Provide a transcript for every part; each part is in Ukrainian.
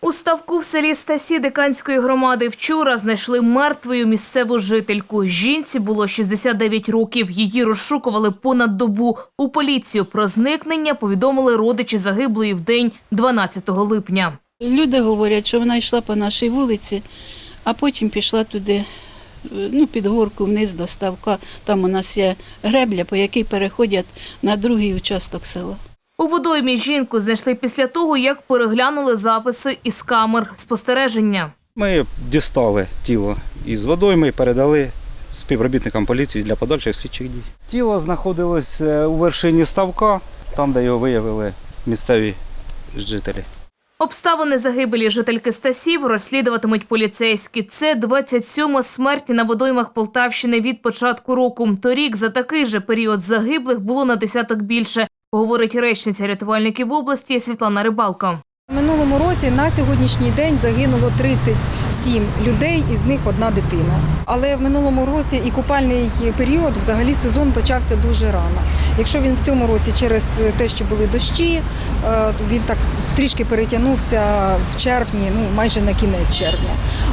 У ставку в селі Стасі Диканської громади вчора знайшли мертвою місцеву жительку. Жінці було 69 років. Її розшукували понад добу. У поліцію про зникнення повідомили родичі загиблої в день 12 липня. Люди говорять, що вона йшла по нашій вулиці, а потім пішла туди, е, ну, під горку вниз до ставка. Там у нас є гребля, по якій переходять на другий участок села. У водоймі жінку знайшли після того, як переглянули записи із камер спостереження. Ми дістали тіло із водойми і передали співробітникам поліції для подальших слідчих дій. Тіло знаходилось е, у вершині ставка, там, де його виявили місцеві жителі. Обставини загибелі жительки Стасів розслідуватимуть поліцейські. Це 27-ма смерть на водоймах Полтавщини від початку року. Торік за такий же період загиблих було на десяток більше, говорить речниця рятувальників області Світлана Рибалко. Минулому році на сьогоднішній день загинуло 37 людей, із них одна дитина. Але в минулому році і купальний період, взагалі сезон почався дуже рано. Якщо він в цьому році через те, що були дощі, е, він так трішки перетягнувся в червні, ну майже на кінець червня.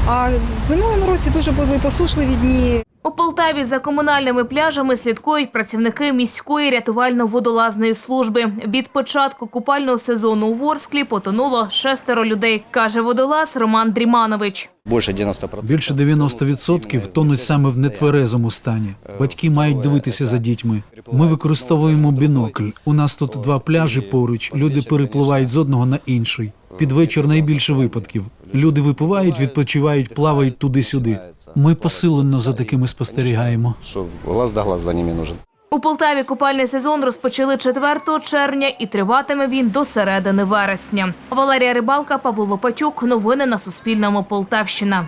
А в минулому році дуже були посушливі дні. У Полтаві за комунальними пляжами слідкують працівники міської рятувально-водолазної служби. Від початку купального сезону у Ворсклі потонуло шестеро людей, каже водолаз Роман Дріманович. Більше 90%. Більше 90% тонуть саме в нетверезому стані. Батьки мають дивитися за дітьми. Ми використовуємо бінокль. У нас тут два пляжі поруч. Люди перепливають з одного на інший. Під вечір найбільше випадків. Люди випивають, відпочивають, плавають туди-сюди. Ми посилено за такими спостерігаємо. Що глаз да глаз за ними нужен. У Полтаві купальний сезон розпочали 4 червня і триватиме він до середини вересня. Валерія Рибалка, Павло Лопатюк. Новини на Суспільному. Полтавщина.